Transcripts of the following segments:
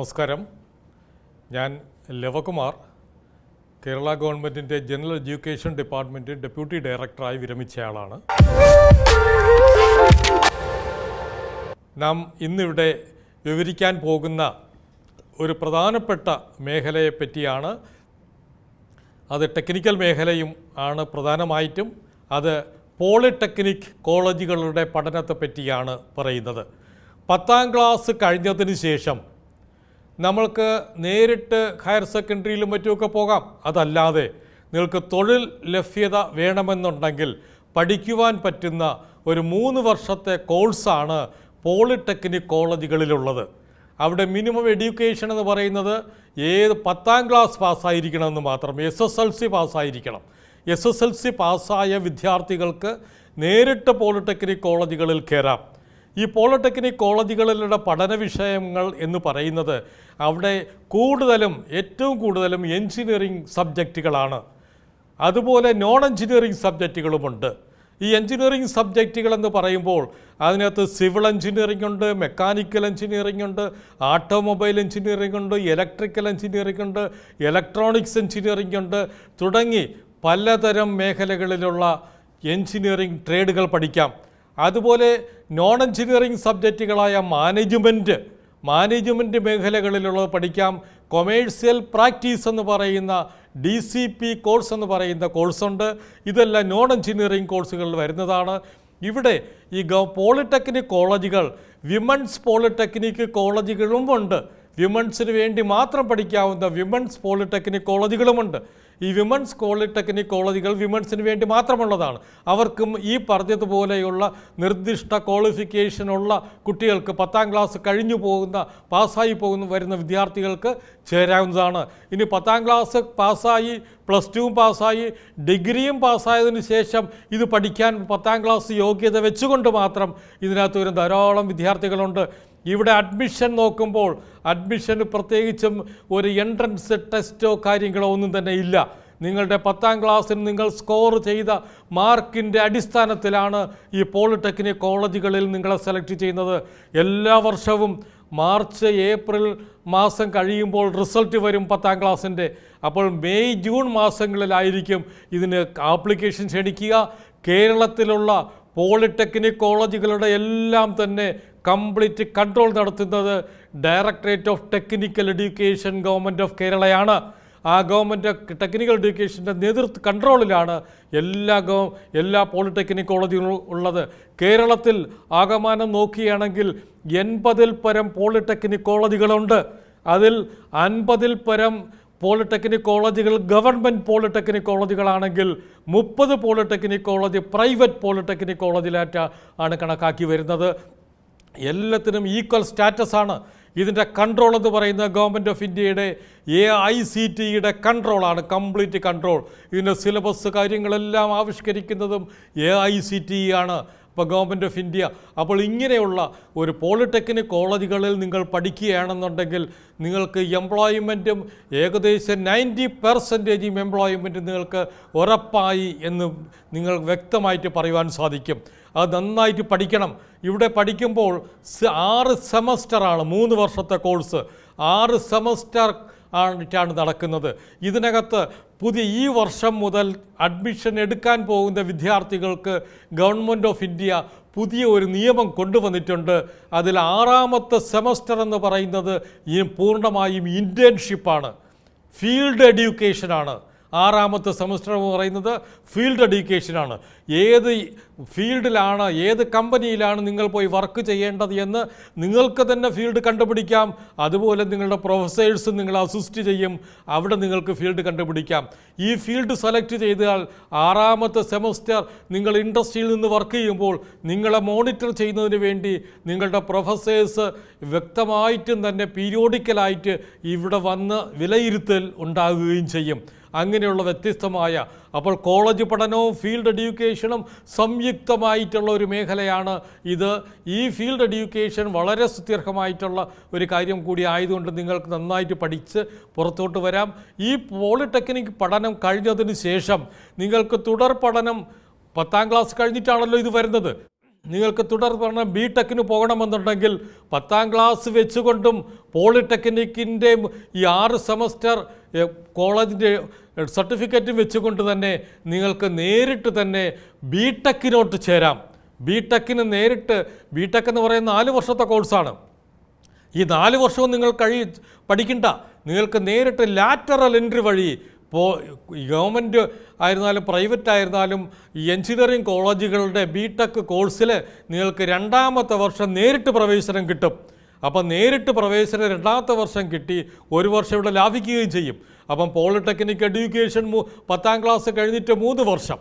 നമസ്കാരം. ഞാൻ ലവകുമാർ കേരള ഗവൺമെന്റിന്റെ ജനറൽ എഡ്യൂക്കേഷൻ ഡിപ്പാർട്ട്മെന്റ് ഡെപ്യൂട്ടി ഡയറക്ടറായി വിരമിച്ചയാളാണ്. നാം ഇന്നിവിടെ വിവരിക്കാൻ പോകുന്ന ഒരു പ്രധാനപ്പെട്ട മേഖലയെ പറ്റിയാണ് അത് ടെക്നിക്കൽ മേഖലയും ആണ് പ്രധാനമായിട്ടും. അത് പോളിടെക്നിക് കോളേജുകളുടെ പഠനത്തെ പറ്റിയാണ് പറയുന്നത്. പത്താം ക്ലാസ് കഴിഞ്ഞതിന് ശേഷം നമ്മൾക്ക് നേരിട്ട് ഹയർ സെക്കൻഡറിയിലും മറ്റുമൊക്കെ പോകാം. അതല്ലാതെ നിങ്ങൾക്ക് തൊഴിൽ ലഭ്യത വേണമെന്നുണ്ടെങ്കിൽ പഠിക്കുവാൻ പറ്റുന്ന ഒരു മൂന്ന് വർഷത്തെ കോഴ്സാണ് പോളിടെക്നിക് കോളേജുകളിലുള്ളത്. അവിടെ മിനിമം എഡ്യൂക്കേഷൻ എന്ന് പറയുന്നത് ഏത് പത്താം ക്ലാസ് പാസ്സായിരിക്കണമെന്ന് മാത്രം എസ് എസ് എൽ സി പാസ്സായിരിക്കണം. എസ് എസ് എൽ സി പാസ്സായ വിദ്യാർത്ഥികൾക്ക് നേരിട്ട് പോളിടെക്നിക് കോളേജുകളിൽ കയറാം. ഈ പോളിടെക്നിക് കോളേജുകളിലുള്ള പഠന വിഷയങ്ങൾ എന്ന് പറയുന്നത് അവിടെ കൂടുതലും ഏറ്റവും കൂടുതലും എൻജിനീയറിംഗ് സബ്ജക്റ്റുകളാണ്. അതുപോലെ നോൺ എൻജിനീയറിംഗ് സബ്ജക്റ്റുകളുമുണ്ട്. ഈ എൻജിനീയറിംഗ് സബ്ജക്റ്റുകൾ എന്ന് പറയുമ്പോൾ അതിനകത്ത് സിവിൽ എഞ്ചിനീയറിംഗ് ഉണ്ട് മെക്കാനിക്കൽ എഞ്ചിനീയറിംഗ് ഉണ്ട് ഓട്ടോമൊബൈൽ എഞ്ചിനീയറിംഗ് ഉണ്ട് ഇലക്ട്രിക്കൽ എഞ്ചിനീയറിംഗ് ഉണ്ട് ഇലക്ട്രോണിക്സ് എഞ്ചിനീയറിംഗ് ഉണ്ട് തുടങ്ങി പലതരം മേഖലകളിലുള്ള എഞ്ചിനീയറിംഗ് ട്രേഡുകൾ പഠിക്കാം. അതുപോലെ നോൺ എഞ്ചിനീയറിംഗ് സബ്ജക്റ്റുകളായ മാനേജ്മെന്റ് മാനേജ്മെന്റ് മേഖലകളിലുള്ളത് പഠിക്കാം. കൊമേഴ്സ്യൽ പ്രാക്ടീസ് എന്ന് പറയുന്ന ഡി സി പി കോഴ്സ് എന്ന് പറയുന്ന കോഴ്സുണ്ട് ഇതെല്ലാം നോൺ എഞ്ചിനീയറിംഗ് കോഴ്സുകളിൽ വരുന്നതാണ്. ഇവിടെ ഈ ഗവ പോളിടെക്നിക് കോളേജുകൾ വിമൻസ് പോളിടെക്നിക് കോളേജുകളും ഉണ്ട്. വിമൻസിന് വേണ്ടി മാത്രം പഠിക്കാവുന്ന വിമൻസ് പോളിടെക്നിക് കോളേജുകളുമുണ്ട് ഈ വിമൻസ് പോളിടെക്നിക് കോളേജുകൾ വിമൻസിന് വേണ്ടി മാത്രമുള്ളതാണ്. അവർക്കും ഈ പറഞ്ഞതുപോലെയുള്ള നിർദ്ദിഷ്ട ക്വാളിഫിക്കേഷനുള്ള കുട്ടികൾക്ക് പത്താം ക്ലാസ് കഴിഞ്ഞു പോകുന്ന പാസ്സായി പോകുന്ന വരുന്ന വിദ്യാർത്ഥികൾക്ക് ചേരാവുന്നതാണ്. ഇനി പത്താം ക്ലാസ് പാസ്സായി പ്ലസ് ടുവും പാസ്സായി ഡിഗ്രിയും പാസ്സായതിന് ശേഷം ഇത് പഠിക്കാൻ പത്താം ക്ലാസ് യോഗ്യത വെച്ചുകൊണ്ട് മാത്രം ഇതിനകത്ത് വരുന്ന ധാരാളം വിദ്യാർത്ഥികളുണ്ട്. ഇവിടെ അഡ്മിഷൻ നോക്കുമ്പോൾ അഡ്മിഷന് പ്രത്യേകിച്ചും ഒരു എൻട്രൻസ് ടെസ്റ്റോ കാര്യങ്ങളോ ഒന്നും തന്നെ ഇല്ല. നിങ്ങളുടെ പത്താം ക്ലാസ്സിൽ നിങ്ങൾ സ്കോർ ചെയ്ത മാർക്കിന്റെ അടിസ്ഥാനത്തിലാണ് ഈ പോളിടെക്നിക് കോളേജുകളിൽ നിങ്ങളെ സെലക്ട് ചെയ്യുന്നത്. എല്ലാ വർഷവും മാർച്ച് ഏപ്രിൽ മാസം കഴിയുമ്പോൾ റിസൾട്ട് വരും പത്താം ക്ലാസ്സിന്റെ അപ്പോൾ മെയ് ജൂൺ മാസങ്ങളിലായിരിക്കും ഇതിന് ആപ്ലിക്കേഷൻ ക്ഷണിക്കുക. കേരളത്തിലുള്ള പോളിടെക്നിക് കോളേജുകളുടെ എല്ലാം തന്നെ കംപ്ലീറ്റ് കൺട്രോൾ നടത്തുന്നത് directorate of technical education government of കേരളയാണ്. ആ ഗവൺമെന്റ് ടെക്നിക്കൽ എഡ്യൂക്കേഷന്റെ നേതൃത്വ കൺട്രോളിലാണ് എല്ലാ ഗവ എല്ലാ പോളിടെക്നിക് കോളേജുകളും ഉള്ളത്. കേരളത്തിൽ ആകമാനം നോക്കുകയാണെങ്കിൽ എൺപതിൽ പരം പോളിടെക്നിക് കോളേജുകളുണ്ട്. അതിൽ അൻപതിൽ പരം പോളിടെക്നിക് കോളേജുകൾ ഗവൺമെന്റ് പോളിടെക്നിക് കോളേജുകളാണെങ്കിൽ മുപ്പത് പോളിടെക്നിക് കോളേജ് പ്രൈവറ്റ് പോളിടെക്നിക് കോളേജിലായിട്ട് ആണ് കണക്കാക്കി വരുന്നത്. എല്ലാത്തിനും ഈക്വൽ സ്റ്റാറ്റസ് ആണ്. ഇതിന്റെ കൺട്രോൾ എന്ന് പറയുന്നത് ഗവൺമെന്റ് ഓഫ് ഇന്ത്യയുടെ എ ഐ സി ടിയുടെ കൺട്രോളാണ് കംപ്ലീറ്റ് കൺട്രോൾ ഇതിന്റെ സിലബസ് കാര്യങ്ങളെല്ലാം ആവിഷ്കരിക്കുന്നതും എ ഐ സി ടി ആണ്. ഇപ്പോൾ ഗവൺമെന്റ് ഓഫ് ഇന്ത്യ അപ്പോൾ ഇങ്ങനെയുള്ള ഒരു പോളിടെക്നിക് കോളേജുകളിൽ നിങ്ങൾ പഠിക്കുകയാണെന്നുണ്ടെങ്കിൽ നിങ്ങൾക്ക് എംപ്ലോയ്മെന്റും ഏകദേശം നയന്റി പെർസെന്റേജും എംപ്ലോയ്മെന്റും നിങ്ങൾക്ക് ഉറപ്പായി എന്ന് നിങ്ങൾ വ്യക്തമായിട്ട് പറയുവാൻ സാധിക്കും. അത് നന്നായിട്ട് പഠിക്കണം. ഇവിടെ പഠിക്കുമ്പോൾ ആറ് സെമസ്റ്ററാണ് മൂന്ന് വർഷത്തെ കോഴ്സ്. ആറ് സെമസ്റ്റർ ആയിട്ടാണ് നടക്കുന്നത്. ഇതിനകത്ത് പുതിയ ഈ വർഷം മുതൽ അഡ്മിഷൻ എടുക്കാൻ പോകുന്ന വിദ്യാർത്ഥികൾക്ക് ഗവൺമെന്റ് ഓഫ് ഇന്ത്യ പുതിയ ഒരു നിയമം കൊണ്ടുവന്നിട്ടുണ്ട്. അതിൽ ആറാമത്തെ സെമസ്റ്റർ എന്ന് പറയുന്നത് ഈ പൂർണമായും ഇന്റേൺഷിപ്പാണ് ഫീൽഡ് എഡ്യൂക്കേഷനാണ്. ആറാമത്തെ സെമസ്റ്റർ എന്ന് പറയുന്നത് ഫീൽഡ് എഡ്യൂക്കേഷനാണ്. ഏത് ഫീൽഡിലാണ് ഏത് കമ്പനിയിലാണ് നിങ്ങൾ പോയി വർക്ക് ചെയ്യേണ്ടത് എന്ന് നിങ്ങൾക്ക് തന്നെ ഫീൽഡ് കണ്ടുപിടിക്കാം. അതുപോലെ നിങ്ങളുടെ പ്രൊഫസേഴ്സ് നിങ്ങളെ അസിസ്റ്റ് ചെയ്യും. അവിടെ നിങ്ങൾക്ക് ഫീൽഡ് കണ്ടുപിടിക്കാം. ഈ ഫീൽഡ് സെലക്ട് ചെയ്താൽ ആറാമത്തെ സെമസ്റ്റർ നിങ്ങൾ ഇൻഡസ്ട്രിയിൽ നിന്ന് വർക്ക് ചെയ്യുമ്പോൾ നിങ്ങളെ മോണിറ്റർ ചെയ്യുന്നതിന് വേണ്ടി നിങ്ങളുടെ പ്രൊഫസേഴ്സ് വ്യക്തമായിട്ടും തന്നെ പീരിയോഡിക്കലായിട്ട് ഇവിടെ വന്ന് വിലയിരുത്തൽ ഉണ്ടാകുകയും ചെയ്യും. അങ്ങനെയുള്ള വ്യത്യസ്തമായ അപ്പോൾ കോളേജ് പഠനവും ഫീൽഡ് എഡ്യൂക്കേഷനും സംയുക്തമായിട്ടുള്ള ഒരു മേഖലയാണ് ഇത്. ഈ ഫീൽഡ് എഡ്യൂക്കേഷൻ വളരെ സുദീർഘമായിട്ടുള്ള ഒരു കാര്യം കൂടി ആയതുകൊണ്ട് നിങ്ങൾക്ക് നന്നായിട്ട് പഠിച്ച് പുറത്തോട്ട് വരാം. ഈ പോളിടെക്നിക് പഠനം കഴിഞ്ഞതിന് ശേഷം നിങ്ങൾക്ക് തുടർ പഠനം പത്താം ക്ലാസ് കഴിഞ്ഞിട്ടാണല്ലോ ഇത് വരുന്നത്. നിങ്ങൾക്ക് തുടർ പഠനം ബി ടെക്കിന് പോകണമെന്നുണ്ടെങ്കിൽ പത്താം ക്ലാസ് വെച്ചുകൊണ്ടും പോളിടെക്നിക്കിന്റെ ഈ ആറ് സെമസ്റ്റർ കോളേജിന്റെ സർട്ടിഫിക്കറ്റും വെച്ചുകൊണ്ട് തന്നെ നിങ്ങൾക്ക് നേരിട്ട് തന്നെ ബി ടെക്കിനോട്ട് ചേരാം. ബി ടെക്കിന് നേരിട്ട് ബി ടെക് എന്ന് പറയുന്ന നാല് വർഷത്തെ കോഴ്സാണ് ഈ നാല് വർഷവും നിങ്ങൾ കഴി പഠിക്കണ്ട. നിങ്ങൾക്ക് നേരിട്ട് ലാറ്ററൽ എൻട്രി വഴി ഇപ്പോൾ ഗവൺമെന്റ് ആയിരുന്നാലും പ്രൈവറ്റ് ആയിരുന്നാലും എഞ്ചിനീയറിംഗ് കോളേജുകളുടെ ബി ടെക് കോഴ്സിൽ നിങ്ങൾക്ക് രണ്ടാമത്തെ വർഷം നേരിട്ട് പ്രവേശനം കിട്ടും. അപ്പം നേരിട്ട് പ്രവേശനം രണ്ടാമത്തെ വർഷം കിട്ടി ഒരു വർഷം ഇവിടെ ലാഭിക്കുകയും ചെയ്യും. അപ്പം പോളിടെക്നിക് എഡ്യൂക്കേഷൻ പത്താം ക്ലാസ് കഴിഞ്ഞിട്ട് മൂന്ന് വർഷം.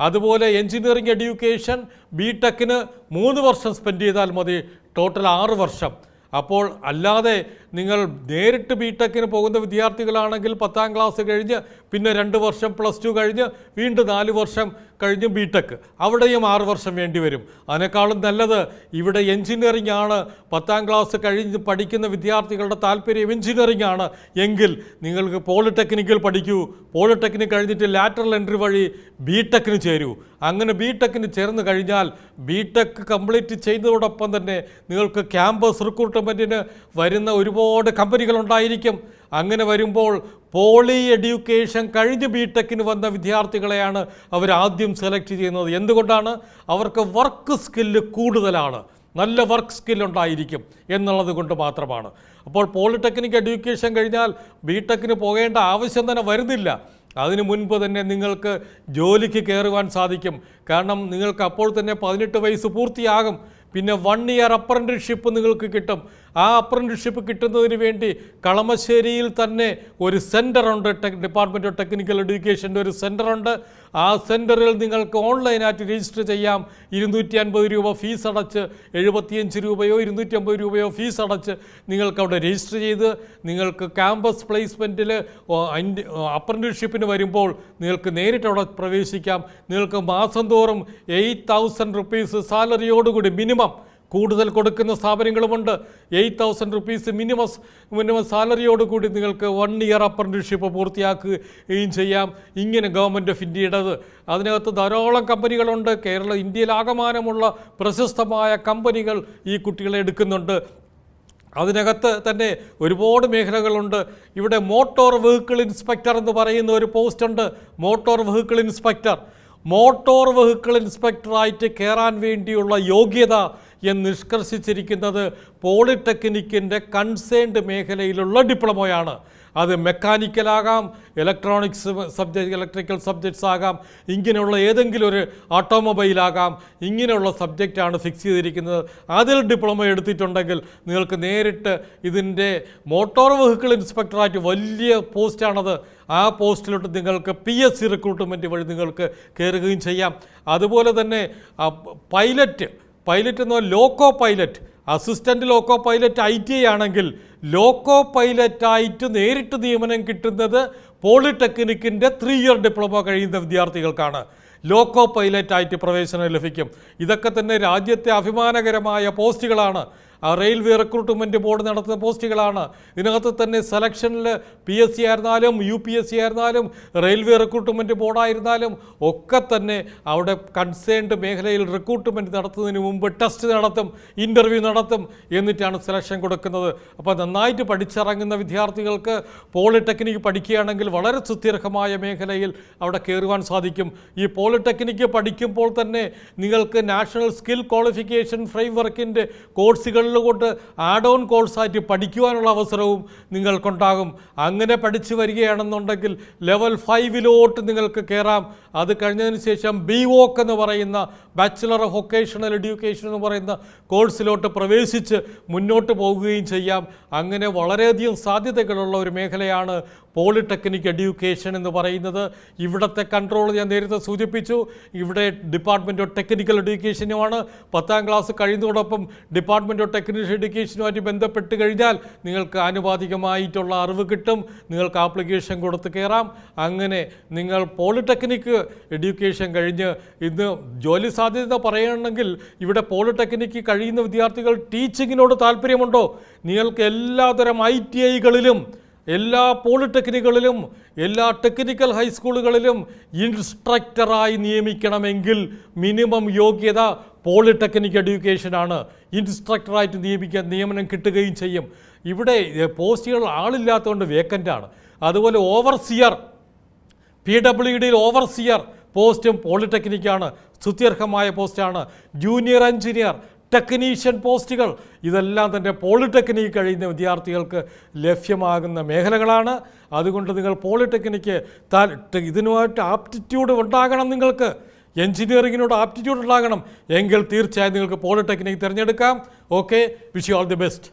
അതുപോലെ എഞ്ചിനീയറിംഗ് എഡ്യൂക്കേഷൻ ബി ടെക്കിന് മൂന്ന് വർഷം സ്പെൻഡ് ചെയ്താൽ മതി. ടോട്ടൽ ആറ് വർഷം. അപ്പോൾ അല്ലാതെ നിങ്ങൾ നേരിട്ട് ബി ടെക്കിന് പോകുന്ന വിദ്യാർത്ഥികളാണെങ്കിൽ പത്താം ക്ലാസ് കഴിഞ്ഞ് പിന്നെ രണ്ട് വർഷം പ്ലസ് ടു കഴിഞ്ഞ് വീണ്ടും നാല് വർഷം കഴിഞ്ഞ് ബി ടെക് അവിടെയും ആറ് വർഷം വേണ്ടി വരും. അതിനേക്കാളും നല്ലത് ഇവിടെ എൻജിനീയറിംഗ് ആണ്. പത്താം ക്ലാസ് കഴിഞ്ഞ് പഠിക്കുന്ന വിദ്യാർത്ഥികളുടെ താല്പര്യം എൻജിനീയറിംഗ് ആണ്. എങ്കിൽ നിങ്ങൾക്ക് പോളിടെക്നിക്കിൽ പഠിക്കൂ. പോളിടെക്നിക് കഴിഞ്ഞിട്ട് ലാറ്ററൽ എൻട്രി വഴി ബി ടെക്കിന് ചേരൂ. അങ്ങനെ ബി ടെക്കിന് ചേർന്ന് കഴിഞ്ഞാൽ ബി ടെക് കംപ്ലീറ്റ് ചെയ്യുന്നതോടൊപ്പം തന്നെ നിങ്ങൾക്ക് ക്യാമ്പസ് റിക്രൂട്ട്മെന്റിന് വരുന്ന ഒരുപാട് കമ്പനികളുണ്ടായിരിക്കും അങ്ങനെ വരുമ്പോൾ പോളി എഡ്യൂക്കേഷൻ കഴിഞ്ഞ് ബി ടെക്കിന് വന്ന വിദ്യാർത്ഥികളെയാണ് അവർ ആദ്യം സെലക്ട് ചെയ്യുന്നത്. എന്തുകൊണ്ടാണ്? അവർക്ക് വർക്ക് സ്കില്ല് കൂടുതലാണ്. നല്ല വർക്ക് സ്കില്ലുണ്ടായിരിക്കും എന്നുള്ളത് കൊണ്ട് മാത്രമാണ്. അപ്പോൾ പോളിടെക്നിക് എഡ്യൂക്കേഷൻ കഴിഞ്ഞാൽ ബി ടെക്കിന് പോകേണ്ട ആവശ്യം തന്നെ വരുന്നില്ല. അതിനു മുൻപ് തന്നെ നിങ്ങൾക്ക് ജോലിക്ക് കയറുവാൻ സാധിക്കും. കാരണം നിങ്ങൾക്ക് അപ്പോൾ തന്നെ പതിനെട്ട് വയസ്സ് പൂർത്തിയാകും. പിന്നെ വൺ ഇയർ അപ്രന്റിഷിപ്പ് നിങ്ങൾക്ക് കിട്ടും. ആ അപ്രന്റിഷിപ്പ് കിട്ടുന്നതിന് വേണ്ടി കളമശ്ശേരിയിൽ തന്നെ ഒരു സെന്ററുണ്ട് ടെക് ഡിപ്പാർട്ട്മെന്റ് ഓഫ് ടെക്നിക്കൽ എഡ്യൂക്കേഷന്റെ ഒരു സെന്ററുണ്ട് ആ സെന്ററിൽ നിങ്ങൾക്ക് ഓൺലൈനായിട്ട് രജിസ്റ്റർ ചെയ്യാം. ഇരുന്നൂറ്റി അൻപത് രൂപ ഫീസ് അടച്ച് എഴുപത്തിയഞ്ച് രൂപയോ ഇരുന്നൂറ്റി അമ്പത് രൂപയോ ഫീസ് അടച്ച് നിങ്ങൾക്ക് അവിടെ രജിസ്റ്റർ ചെയ്ത് നിങ്ങൾക്ക് ക്യാമ്പസ് പ്ലേസ്മെന്റിൽ അപ്രന്റിഷിപ്പിന് വരുമ്പോൾ നിങ്ങൾക്ക് നേരിട്ട് അവിടെ പ്രവേശിക്കാം. നിങ്ങൾക്ക് മാസം തോറും എയ്റ്റ് തൗസൻഡ് റുപ്പീസ് സാലറിയോടുകൂടി മിനിമം കൂടുതൽ കൊടുക്കുന്ന സ്ഥാപനങ്ങളുമുണ്ട്. Eight thousand rupees minimum minimum സാലറിയോടുകൂടി നിങ്ങൾക്ക് വൺ ഇയർ അപ്രന്റിഷിപ്പ് പൂർത്തിയാക്കുകയും ചെയ്യാം. ഇങ്ങനെ ഗവൺമെന്റ് ഓഫ് ഇന്ത്യയുടേത്. അതിനകത്ത് ധാരാളം കമ്പനികളുണ്ട്. കേരള ഇന്ത്യയിലാകമാനമുള്ള പ്രശസ്തമായ കമ്പനികൾ ഈ കുട്ടികളെ എടുക്കുന്നുണ്ട്. അതിനകത്ത് തന്നെ ഒരുപാട് മേഖലകളുണ്ട്. ഇവിടെ മോട്ടോർ വെഹിക്കിൾ ഇൻസ്പെക്ടർ എന്ന് പറയുന്ന ഒരു പോസ്റ്റുണ്ട് motor vehicle inspector. Motor vehicle ഇൻസ്പെക്ടറായിട്ട് കയറാൻ വേണ്ടിയുള്ള യോഗ്യത എന്ന് നിഷ്കർഷിച്ചിരിക്കുന്നത് പോളിടെക്നിക്കിന്റെ കൺസേൺഡ് മേഖലയിലുള്ള ഡിപ്ലോമയാണ്. അത് മെക്കാനിക്കലാകാം ഇലക്ട്രോണിക്സ് സബ്ജക്റ്റ് ഇലക്ട്രിക്കൽ സബ്ജക്ട്സ് ആകാം ഇങ്ങനെയുള്ള ഏതെങ്കിലും ഒരു ഓട്ടോമൊബൈലാകാം ഇങ്ങനെയുള്ള സബ്ജക്റ്റാണ് ഫിക്സ് ചെയ്തിരിക്കുന്നത്. അതിൽ ഡിപ്ലോമ എടുത്തിട്ടുണ്ടെങ്കിൽ നിങ്ങൾക്ക് നേരിട്ട് ഇതിന്റെ മോട്ടോർ വെഹിക്കിൾ ഇൻസ്പെക്ടറായിട്ട് വലിയ പോസ്റ്റാണത് ആ പോസ്റ്റിലോട്ട് നിങ്ങൾക്ക് പി എസ് സി റിക്രൂട്ട്മെന്റ് വഴി നിങ്ങൾക്ക് കയറുകയും ചെയ്യാം. അതുപോലെ തന്നെ പൈലറ്റ് പൈലറ്റ് എന്ന് പറഞ്ഞാൽ loco pilot assistant loco pilot I T ആണെങ്കിൽ ലോക്കോ പൈലറ്റായിട്ട് നേരിട്ട് നിയമനം കിട്ടുന്നത് പോളിടെക്നിക്കിന്റെ ത്രീ ഇയർ ഡിപ്ലോമ കഴിയുന്ന വിദ്യാർത്ഥികൾക്കാണ്. ലോക്കോ പൈലറ്റായിട്ട് പ്രവേശനം ലഭിക്കും. ഇതൊക്കെ തന്നെ രാജ്യത്തെ അഭിമാനകരമായ പോസ്റ്റുകളാണ്. റെയിൽവേ റിക്രൂട്ട്മെന്റ് ബോർഡ് നടത്തുന്ന പോസ്റ്റുകളാണ്. ഇതിനകത്ത് തന്നെ സെലക്ഷനിൽ പി എസ് സി ആയിരുന്നാലും യു പി എസ് സി ആയിരുന്നാലും റെയിൽവേ റിക്രൂട്ട്മെന്റ് ബോർഡായിരുന്നാലും ഒക്കെ തന്നെ അവിടെ കൺസേൺഡ് മേഖലയിൽ റിക്രൂട്ട്മെന്റ് നടത്തുന്നതിന് മുമ്പ് ടെസ്റ്റ് നടത്തും ഇന്റർവ്യൂ നടത്തും എന്നിട്ടാണ് സെലക്ഷൻ കൊടുക്കുന്നത്. അപ്പോൾ നന്നായിട്ട് പഠിച്ചിറങ്ങുന്ന വിദ്യാർത്ഥികൾക്ക് പോളിടെക്നിക്ക് പഠിക്കുകയാണെങ്കിൽ വളരെ സുത്യർഹമായ മേഖലയിൽ അവിടെ കയറുവാൻ സാധിക്കും. ഈ പോളിടെക്നിക്ക് പഠിക്കുമ്പോൾ തന്നെ നിങ്ങൾക്ക് നാഷണൽ സ്കിൽ ക്വാളിഫിക്കേഷൻ ഫ്രെയിംവർക്കിന്റെ കോഴ്സുകളിലോട്ട് ആഡ് ഓൺ കോഴ്സായിട്ട് പഠിക്കുവാനുള്ള അവസരവും നിങ്ങൾക്കുണ്ടാകും. അങ്ങനെ പഠിച്ചു വരികയാണെന്നുണ്ടെങ്കിൽ ലെവൽ ഫൈവിലോട്ട് നിങ്ങൾക്ക് കയറാം അത് കഴിഞ്ഞതിന് ശേഷം ബി വോക്ക് എന്ന് പറയുന്ന ബാച്ചിലർ ഓഫ് വൊക്കേഷണൽ എഡ്യൂക്കേഷൻ എന്ന് പറയുന്ന കോഴ്സിലോട്ട് പ്രവേശിച്ച് മുന്നോട്ട് പോകുകയും ചെയ്യാം. അങ്ങനെ വളരെയധികം സാധ്യതകളുള്ള ഒരു മേഖലയാണ് പോളിടെക്നിക് എഡ്യൂക്കേഷൻ എന്ന് പറയുന്നത് ഇവിടുത്തെ കൺട്രോൾ ഞാൻ നേരത്തെ സൂചിപ്പിച്ചു. ഇവിടെ ഡിപ്പാർട്ട്മെന്റ് ഓഫ് ടെക്നിക്കൽ എഡ്യൂക്കേഷനുമാണ്. പത്താം ക്ലാസ് കഴിയുന്നതോടൊപ്പം ഡിപ്പാർട്ട്മെന്റ് ഓഫ് ടെക്നിക്കൽ എഡ്യൂക്കേഷനുമായിട്ട് ബന്ധപ്പെട്ട് കഴിഞ്ഞാൽ നിങ്ങൾക്ക് ആനുപാതികമായിട്ടുള്ള അറിവ് കിട്ടും. നിങ്ങൾക്ക് ആപ്ലിക്കേഷൻ കൊടുത്ത് കയറാം. അങ്ങനെ നിങ്ങൾ പോളിടെക്നിക് എഡ്യൂക്കേഷൻ കഴിഞ്ഞ് ഇന്ന് ജോലി സാധ്യത പറയണമെങ്കിൽ ഇവിടെ പോളിടെക്നിക്ക് കഴിയുന്ന വിദ്യാർത്ഥികൾ ടീച്ചിങ്ങിനോട് താല്പര്യമുണ്ടോ? നിങ്ങൾക്ക് എല്ലാതരം ഐ ടി ഐകളിലും എല്ലാ പോളിടെക്നിക്കുകളിലും എല്ലാ ടെക്നിക്കൽ ഹൈസ്കൂളുകളിലും ഇൻസ്ട്രക്ടറായി നിയമിക്കണമെങ്കിൽ മിനിമം യോഗ്യത പോളിടെക്നിക് എഡ്യൂക്കേഷനാണ്. ഇൻസ്ട്രക്ടറായിട്ട് നിയമിക്കാൻ നിയമനം കിട്ടുകയും ചെയ്യും. ഇവിടെ പോസ്റ്റുകൾ ആളില്ലാത്തതുകൊണ്ട് വേക്കന്റാണ് അതുപോലെ ഓവർസിയർ പി ഡബ്ല്യു ഡിയിൽ ഓവർസിയർ പോസ്റ്റും പോളിടെക്നിക്കാണ്. സ്തുത്യർഹമായ പോസ്റ്റാണ്. ജൂനിയർ എഞ്ചിനീയർ ടെക്നീഷ്യൻ പോസ്റ്റുകൾ. ഇതെല്ലാം തന്നെ പോളിടെക്നിക്ക് കഴിയുന്ന വിദ്യാർത്ഥികൾക്ക് ലഭ്യമാകുന്ന മേഖലകളാണ്. അതുകൊണ്ട് നിങ്ങൾ പോളിടെക്നിക്ക് താ- ഇതിനുമായിട്ട് ആപ്റ്റിറ്റ്യൂഡ് ഉണ്ടാകണം നിങ്ങൾക്ക്. എഞ്ചിനീയറിങ്ങിനോട് ആപ്റ്റിറ്റ്യൂഡ് ഉണ്ടാകണം. എങ്കിൽ തീർച്ചയായും നിങ്ങൾക്ക് പോളിടെക്നിക്ക് തിരഞ്ഞെടുക്കാം. Okay wish you all the best.